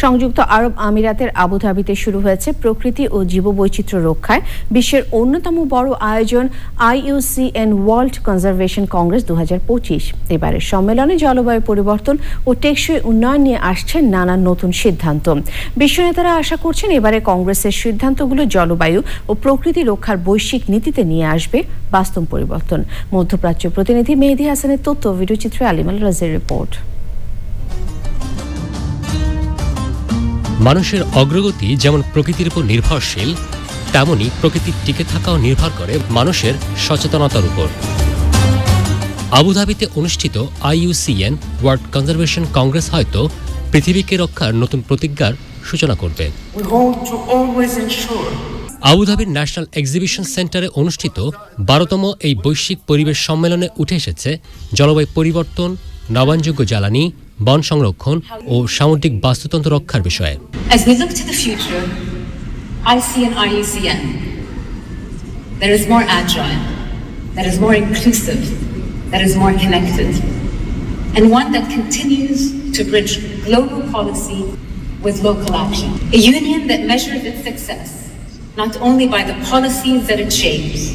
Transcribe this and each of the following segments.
সংযুক্ত আরব আমিরাতের আবুধাবিতে শুরু হয়েছে প্রকৃতি ও জীববৈচিত্র্য রক্ষায় বিশ্বের অন্যতম বড় আয়োজন আইইউসিএন ওয়ার্ল্ড কনজারভেশন কংগ্রেস দু এবারের সম্মেলনে জলবায়ু পরিবর্তন ও টেকসই উন্নয়ন নিয়ে আসছে নানান নতুন সিদ্ধান্ত। বিশ্ব নেতারা আশা করছেন এবারে কংগ্রেসের সিদ্ধান্তগুলো জলবায়ু ও প্রকৃতি রক্ষার বৈশ্বিক নীতিতে নিয়ে আসবে বাস্তব পরিবর্তন। মধ্যপ্রাচ্য প্রতিনিধি মেহেদি হাসানের তথ্য ভিডিওচিত্রে আলিমাল রাজের রিপোর্ট। মানুষের অগ্রগতি যেমন প্রকৃতির উপর নির্ভরশীল তেমনি প্রকৃতির টিকে থাকাও নির্ভর করে মানুষের সচেতনতার উপর। আবুধাবিতে অনুষ্ঠিত আইইউসিএন ওয়ার্ল্ড কনজারভেশন কংগ্রেস হয়তো পৃথিবীকে রক্ষার নতুন প্রতিজ্ঞার সূচনা করবে। আবুধাবির ন্যাশনাল এক্সিবিশন সেন্টারে অনুষ্ঠিত বারোতম এই বৈশ্বিক পরিবেশ সম্মেলনে উঠে এসেছে জলবায়ু পরিবর্তন নবায়নযোগ্য জ্বালানি বন সংরক্ষণ ও সামুদ্রিক বাস্তুতন্ত্র রক্ষার বিষয়ে As we look to the future, I see an IUCN that is more agile, that is more inclusive, that is more connected, and one that continues to bridge global policy with local action. A union that measures its success not only by the policies that it shapes,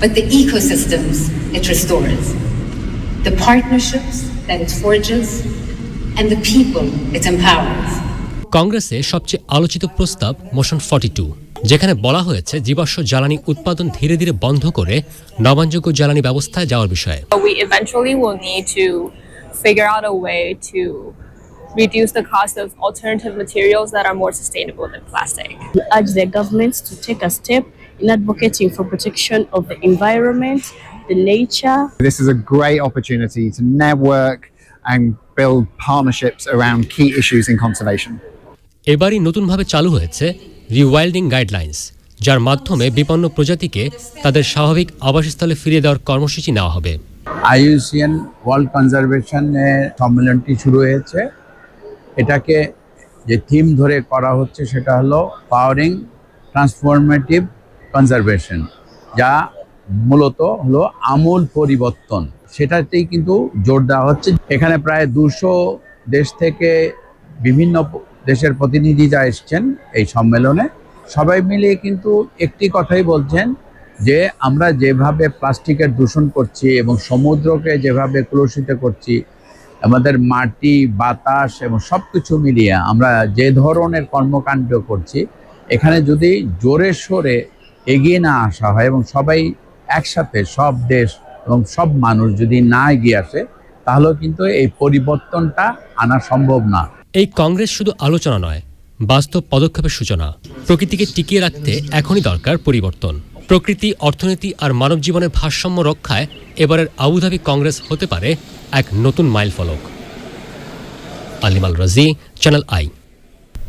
but the ecosystems it restores, the partnerships that it forges, and the people it empowers. কংগ্রেসে সবচেয়ে আলোচিত প্রস্তাব motion forty two যেখানে বলা হয়েছে জীবাশ্ম জ্বালানি উৎপাদন ধীরে ধীরে বন্ধ করে নবায়নযোগ্য জ্বালানি ব্যবস্থায় যাওয়ার বিষয়ে we eventually will need to figure out a way to reduce the cost of alternative materials that are more sustainable than plastic. urge the governments to take a step in advocating for protection of the environment, the nature, This is a great opportunity to network and build partnerships around key issues in conservation. এবারই নতুনভাবে চালু হয়েছে rewilding guidelines যার মাধ্যমে বিপন্ন প্রজাতিকে তাদের স্বাভাবিক আবাসস্থলে ফিরিয়ে দেওয়ার কর্মসূচি নেওয়া হবে। আইইউসিএন ওয়ার্ল্ড কনজারভেশনের সম্মেলনটি শুরু হয়েছে। এটাকে যে থিম ধরে করা হচ্ছে সেটা হলো পাওয়ারিং ট্রান্সফরমেটিভ কনজারভেশন যা মূলত হলো আমূল পরিবর্তন। সেটাতেই কিন্তু জোর দেওয়া হচ্ছে। এখানে প্রায় দুশো দেশ থেকে বিভিন্ন দেশের প্রতিনিধিরা এসছেন এই সম্মেলনে, সবাই মিলিয়ে কিন্তু একটি কথাই বলছেন যে, আমরা যেভাবে প্লাস্টিকের দূষণ করছি এবং সমুদ্রকে যেভাবে কলুষিত করছি, আমাদের মাটি, বাতাস এবং সব কিছু মিলিয়ে আমরা যে ধরনের কর্মকাণ্ড করছি, এখানে যদি জোরে সোরে এগিয়ে না আসা হয় এবং সবাই একসাথে সব দেশ এবং সব মানুষ যদি না এগিয়ে আসে, তাহলেও কিন্তু এই পরিবর্তনটা আনা সম্ভব না। এই কংগ্রেস শুধু আলোচনা নয়, বাস্তব পদক্ষেপের সূচনা। প্রকৃতিকে টিকিয়ে রাখতে এখনই দরকার পরিবর্তন। প্রকৃতি, অর্থনীতি আর মানব জীবনের ভারসাম্য রক্ষায় এবারের আবুধাবি কংগ্রেস হতে পারে এক নতুন মাইল ফলক আলিমাল রাজি, চ্যানেল আই।